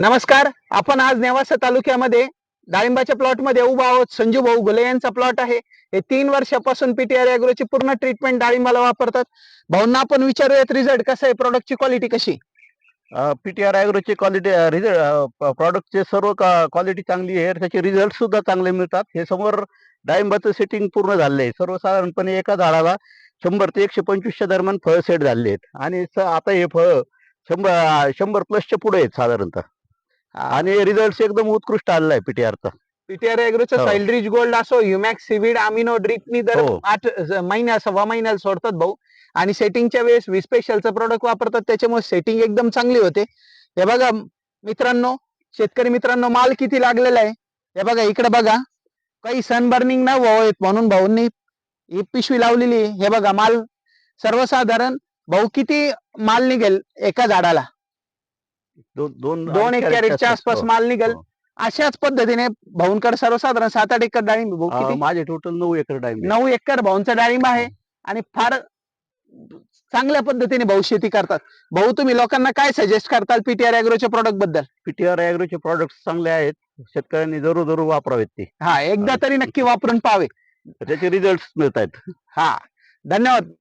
नमस्कार आपण आज नेवासा तालुक्यामध्ये डाळिंबाच्या प्लॉटमध्ये उभा आहोत. संजू भाऊ गुले यांचा प्लॉट आहे. हे तीन वर्षापासून पीटीआर अॅग्रोची पूर्ण ट्रीटमेंट डाळिंबाला वापरतात. भाऊंना आपण विचारूयात रिझल्ट कसा आहे प्रोडक्टची क्वालिटी कशी? पीटीआर अॅग्रोची क्वालिटी रिझल्ट प्रॉडक्टचे सर्व क्वालिटी चांगली आहे. त्याचे रिझल्ट सुद्धा चांगले मिळतात. हे समोर डाळिंबाचं सेटिंग पूर्ण झाले आहे. सर्वसाधारणपणे एका झाडाला शंभर ते एकशे पंचवीसच्या दरम्यान फळ सेट झाले आहेत. आणि आता हे फळ शंभर शंभर प्लसच्या पुढे आहेत साधारणतः. आणि रिझल्ट एकदम उत्कृष्ट आलेला आहे पीटीआरचा पीटीआर अॅग्रोचं हो. सॉइल रिच गोल्ड असो ह्युमॅक्स सिविड अमिनो ड्रिपनी दर हो. आठ महिन्या सव्वा महिन्याला सोडतात भाऊ. आणि सेटिंगच्या वेळेस वी स्पेशलचं प्रोडक्ट वापरतात त्याच्यामुळे सेटिंग एकदम चांगली होते. हे बघा मित्रांनो शेतकरी मित्रांनो माल किती लागलेला आहे? हे बघा इकडे बघा. काही सन बर्निंग न व्हावेत म्हणून भाऊंनी ही पिशवी लावलेली. हे बघा माल सर्वसाधारण भाऊ किती माल निघेल एका झाडाला? दोन दोन एक कॅरेटच्या आसपास हो. माल निघेल. हो. अशाच पद्धतीने भाऊंकडे सर्वसाधारण सात आठ एकर डाळिंब माझे टोटल नऊ एकर डाळिंब. नऊ एकर भाऊंचा डाळिंब आहे आणि फार चांगल्या पद्धतीने भाऊ शेती करतात. भाऊ तुम्ही लोकांना काय सजेस्ट करताल पीटीआर अॅग्रोच्या प्रोडक्टबद्दल? पीटीआर अॅग्रोचे प्रॉडक्ट चांगले आहेत. शेतकऱ्यांनी जरूर जरूर वापरावेत ते. हा एकदा तरी नक्की वापरून पाहावे. त्याचे रिझल्ट मिळत आहेत हा. धन्यवाद.